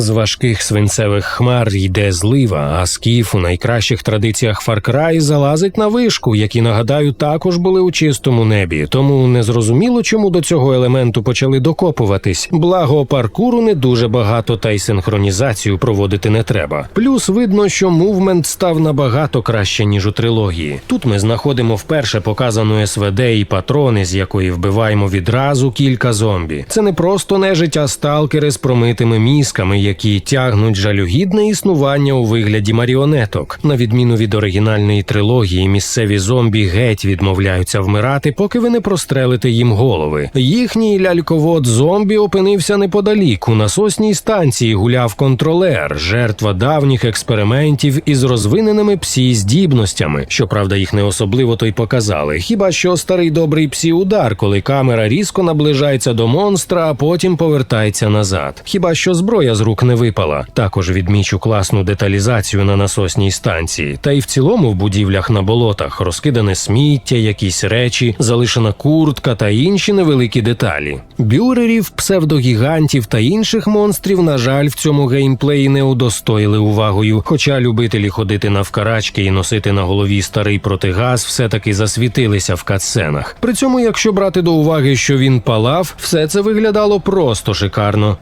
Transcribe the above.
З важких свинцевих хмар йде злива, а скіф у найкращих традиціях Cry залазить на вишку, які нагадаю також були у чистому небі. Тому не зрозуміло, чому до цього елементу почали докопуватись. Благо паркуру не дуже багато, та й синхронізацію проводити не треба. Плюс видно, що мувмент став набагато краще ніж у трилогії. Тут ми знаходимо вперше показану СВД і патрони, з якої вбиваємо відразу кілька зомбі. Це не просто нежить, а сталкери з промитими мізками, які тягнуть жалюгідне існування у вигляді маріонеток. На відміну від оригінальної трилогії, місцеві зомбі геть відмовляються вмирати, поки ви не прострелите їм голови. Їхній ляльковод зомбі опинився неподалік. У насосній станції гуляв контролер, жертва давніх експериментів із розвиненими псі здібностями. Щоправда, їх не особливо то й показали. Хіба що старий добрий псі удар, коли камера різко наближається до монстра, а потім повертається назад. Хіба що зброя з рук не випала. Також відмічу класну деталізацію на насосній станції. Та й в цілому в будівлях на болотах розкидане сміття, якісь речі, залишена куртка та інші невеликі деталі. Бюрерів, псевдогігантів та інших монстрів, на жаль, в цьому геймплеї не удостоїли увагою. Хоча любителі ходити навкарачки і носити на голові старий протигаз все-таки засвітилися в катсценах. При цьому, якщо брати до уваги, що він палав, все це виглядало просто шикарно.